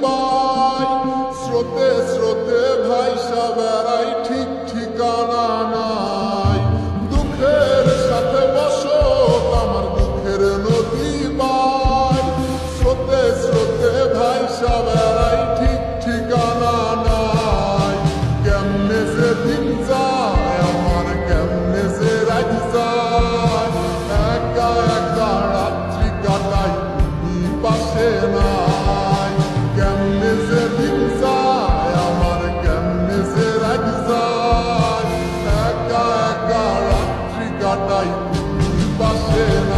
mai, si this. Yeah.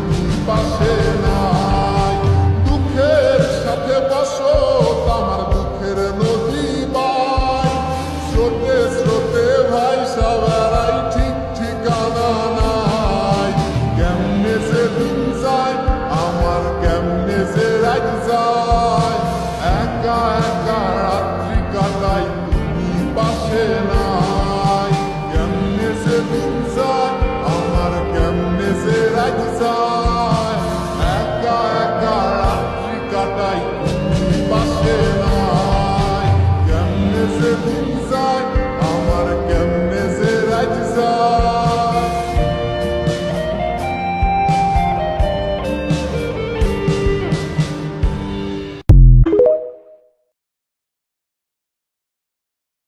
passer.